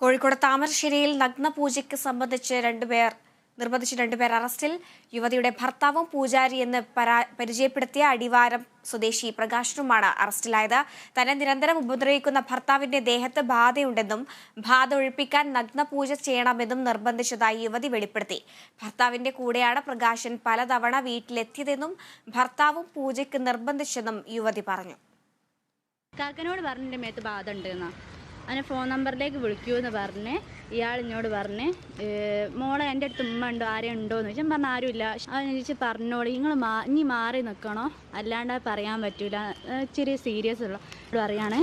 കോഴിക്കോട് താമരശ്ശേരിയിൽ നഗ്നപൂജയ്ക്ക് സംബന്ധിച്ച് രണ്ടുപേർ നിർബന്ധിച്ച് രണ്ടുപേർ അറസ്റ്റിൽ. യുവതിയുടെ ഭർത്താവും പൂജാരി എന്ന് പരാ- പരിചയപ്പെടുത്തിയ അടിവാരം സ്വദേശി പ്രകാശനുമാണ് അറസ്റ്റിലായത്. തന്നെ നിരന്തരം ഉപദ്രവിക്കുന്ന ഭർത്താവിന്റെ ദേഹത്ത് ബാധയുണ്ടെന്നും ബാധ ഒഴിപ്പിക്കാൻ നഗ്നപൂജ ചെയ്യണമെന്നും നിർബന്ധിച്ചതായി യുവതി വെളിപ്പെടുത്തി. ഭർത്താവിന്റെ കൂടെയാണ് പ്രകാശൻ പലതവണ വീട്ടിലെത്തിയതെന്നും ഭർത്താവും പൂജയ്ക്ക് നിർബന്ധിച്ചെന്നും യുവതി പറഞ്ഞു. കാക്കനോട് പറഞ്ഞിട്ട് മേത്ത് ബാധ ഉണ്ട് അതിനെ ഫോൺ നമ്പറിലേക്ക് വിളിക്കൂ എന്ന് പറഞ്ഞ് ഇയാൾ എന്നോട് പറഞ്ഞ് "ഏഹ് മോളെ എന്റെ അടുത്ത് ഉമ്മ ഉണ്ടോ? ആരെയും ഉണ്ടോ എന്ന് ചോദിച്ചാൽ പറഞ്ഞ ആരുമില്ല. അവൻ ചോദിച്ച് പറഞ്ഞോളി. നിങ്ങൾ മാ ഇനി മാറി നിൽക്കണോ അല്ലാണ്ട് പറയാൻ പറ്റില്ല ഇച്ചിരി സീരിയസ് ഉള്ള പറയാണ്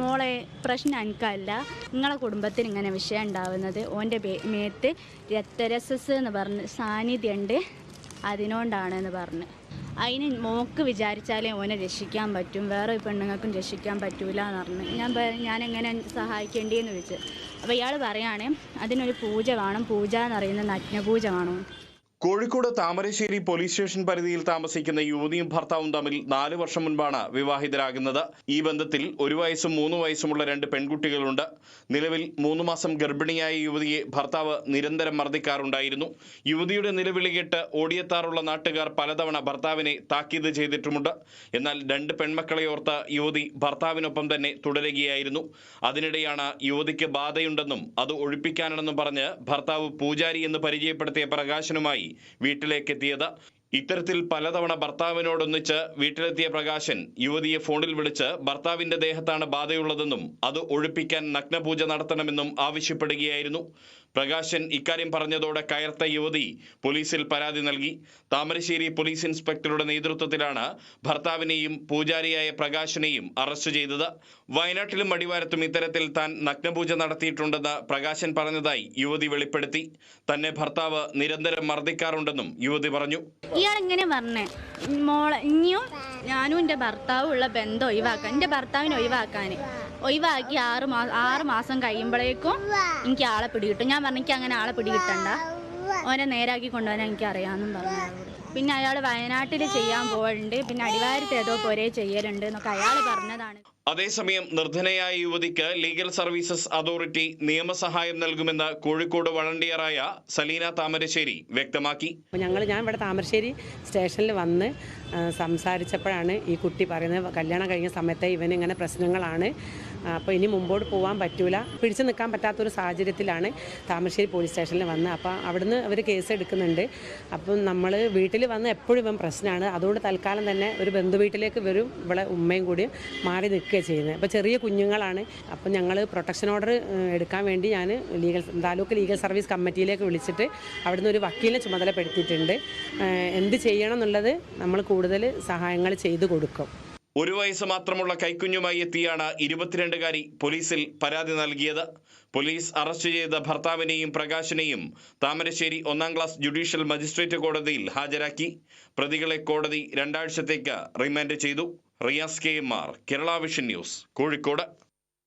മോളെ പ്രശ്നം എനിക്കല്ല നിങ്ങളെ കുടുംബത്തിന് ഇങ്ങനെ വിഷയം ഉണ്ടാവുന്നത്. ഓന്റെ മേത്ത് രക്തരസസ് എന്ന് പറഞ്ഞ് സാന്നിധ്യമുണ്ട് അതിനോണ്ടാണ് എന്ന് പറഞ്ഞ്. അതിന് മോക്ക് വിചാരിച്ചാലേ ഓനെ രക്ഷിക്കാൻ പറ്റും. വേറെ പെണ്ണുങ്ങൾക്കും രക്ഷിക്കാൻ പറ്റൂല എന്ന് പറഞ്ഞു. ഞാൻ ഞാൻ എങ്ങനെ സഹായിക്കേണ്ടിയെന്ന് ചോദിച്ചു. അപ്പോൾ ഇയാൾ പറയാണ് അതിനൊരു പൂജ കാണും പൂജ എന്ന് പറയുന്നത് നഗ്നപൂജ വേണം. കോഴിക്കോട് താമരശ്ശേരി പോലീസ് സ്റ്റേഷൻ പരിധിയിൽ താമസിക്കുന്ന യുവതിയും ഭർത്താവും തമ്മിൽ നാല് വർഷം മുൻപാണ് വിവാഹിതരാകുന്നത്. ഈ ബന്ധത്തിൽ ഒരു വയസ്സും മൂന്ന് വയസ്സുമുള്ള രണ്ട് പെൺകുട്ടികളുണ്ട്. നിലവിൽ മൂന്ന് മാസം ഗർഭിണിയായ യുവതിയെ ഭർത്താവ് നിരന്തരം മർദ്ദിക്കാറുണ്ടായിരുന്നു. യുവതിയുടെ നിലവിളി കേട്ട് ഓടിയെത്താറുള്ള നാട്ടുകാർ പലതവണ ഭർത്താവിനെ താക്കീത് ചെയ്തിട്ടുമുണ്ട്. എന്നാൽ രണ്ട് പെൺമക്കളെ ഓർത്ത് യുവതി ഭർത്താവിനൊപ്പം തന്നെ തുടരുകയായിരുന്നു. അതിനിടെയാണ് യുവതിക്ക് ബാധയുണ്ടെന്നും അത് ഒഴിപ്പിക്കാനാണെന്നും പറഞ്ഞ് ഭർത്താവ് പൂജാരി എന്ന് പരിചയപ്പെടുത്തിയ പ്രകാശനുമായി വീട്ടിലേക്കെത്തിയത്. ഇത്തരത്തിൽ പലതവണ ഭർത്താവിനോടൊന്നിച്ച് വീട്ടിലെത്തിയ പ്രകാശൻ യുവതിയെ ഫോണിൽ വിളിച്ച് ഭർത്താവിന്റെ ദേഹത്താണ് ബാധയുള്ളതെന്നും അത് ഒഴിപ്പിക്കാൻ നഗ്നപൂജ നടത്തണമെന്നും ആവശ്യപ്പെടുകയായിരുന്നു. പ്രകാശൻ ഇക്കാര്യം പറഞ്ഞതോടെ കയർത്ത യുവതി പോലീസിൽ പരാതി നൽകി. താമരശ്ശേരി പോലീസ് ഇൻസ്പെക്ടറുടെ നേതൃത്വത്തിലാണ് ഭർത്താവിനെയും പൂജാരിയായ പ്രകാശിനെയും അറസ്റ്റ് ചെയ്തത്. വയനാട്ടിലും അടിവാരത്തും ഇത്തരത്തിൽ താൻ നഗ്നപൂജ നടത്തിയിട്ടുണ്ടെന്ന് പ്രകാശൻ പറഞ്ഞതായി യുവതി വെളിപ്പെടുത്തി. തന്നെ ഭർത്താവ് നിരന്തരം മർദ്ദിക്കാറുണ്ടെന്നും യുവതി പറഞ്ഞു. എങ്ങനെ മോളെ ഇനിയും ഞാനും എന്റെ ഭർത്താവും ബന്ധം ഒഴിവാക്കാൻ എന്റെ ഭർത്താവിനെ ഒഴിവാക്കാൻ. ഒഴിവാക്കി ആറ് മാസം ആറ് മാസം കഴിയുമ്പോഴേക്കും എനിക്ക് ആളെ പിടികിട്ടും. ഞാൻ പറഞ്ഞു എനിക്ക് അങ്ങനെ ആളെ പിടികിട്ടണ്ട. ഓനെ നേരാക്കി കൊണ്ടുപോകാൻ എനിക്ക് അറിയാമെന്നും പറഞ്ഞു പിന്നെ അയാൾ വയനാട്ടിൽ ചെയ്യാൻ പോകലുണ്ട് പിന്നെ അടിവാരത്ത് ഏതോ പോരേ ചെയ്യലുണ്ട് എന്നൊക്കെ അയാൾ പറഞ്ഞതാണ്. അതേസമയം നിർധനയായ യുവതിക്ക് ലീഗൽ സർവീസസ് അതോറിറ്റി നിയമസഹായം നൽകുമെന്ന് കോഴിക്കോട് വളണ്ടിയറായ സലീന താമരശ്ശേരി വ്യക്തമാക്കി. അപ്പോൾ ഞങ്ങൾ ഞാൻ ഇവിടെ താമരശ്ശേരി സ്റ്റേഷനിൽ വന്ന് സംസാരിച്ചപ്പോഴാണ് ഈ കുട്ടി പറയുന്നത്. കല്യാണം കഴിഞ്ഞ സമയത്തെ ഇവനിങ്ങനെ പ്രശ്നങ്ങളാണ്. അപ്പോൾ ഇനി മുമ്പോട്ട് പോകാൻ പറ്റൂല. പിടിച്ചു നിൽക്കാൻ പറ്റാത്തൊരു സാഹചര്യത്തിലാണ് താമരശ്ശേരി പോലീസ് സ്റ്റേഷനിൽ വന്ന് അപ്പോൾ അവിടുന്ന് അവർ കേസ് എടുക്കുന്നുണ്ട്. അപ്പം നമ്മൾ വീട്ടിൽ വന്ന് എപ്പോഴും ഇവൻ പ്രശ്നമാണ്. അതുകൊണ്ട് തൽക്കാലം തന്നെ ഒരു ബന്ധു വീട്ടിലേക്ക് വരും. ഇവിടെ ഉമ്മയും കൂടി മാറി നിൽക്കുകയാണ് ചെയ്യുന്നത്. അപ്പോൾ ചെറിയ കുഞ്ഞുങ്ങളാണ്. അപ്പം ഞങ്ങൾ പ്രൊട്ടക്ഷൻ ഓർഡർ എടുക്കാൻ വേണ്ടി ഞാൻ ലീഗൽ താലൂക്ക് ലീഗൽ സർവീസ് കമ്മിറ്റിയിലേക്ക് വിളിച്ചിട്ട് അവിടുന്ന് ഒരു വക്കീലിനെ ചുമതലപ്പെടുത്തിയിട്ടുണ്ട്. എന്ത് ചെയ്യണം എന്നുള്ളത് നമ്മൾ കൂടുതൽ സഹായങ്ങൾ ചെയ്തു കൊടുക്കും. ഒരു വയസ്സ് മാത്രമുള്ള കൈക്കുഞ്ഞുമായി എത്തിയാണ് ഇരുപത്തിരണ്ടുകാരി പോലീസിൽ പരാതി നൽകിയത്. പോലീസ് അറസ്റ്റ് ചെയ്ത ഭർത്താവിനെയും പ്രകാശിനെയും താമരശ്ശേരി ഒന്നാം ക്ലാസ് ജുഡീഷ്യൽ മജിസ്ട്രേറ്റ് കോടതിയിൽ ഹാജരാക്കി. പ്രതികളെ കോടതി രണ്ടാഴ്ചത്തേക്ക് റിമാൻഡ് ചെയ്തു. Riyas K M R Kerala vision news Kozhikode.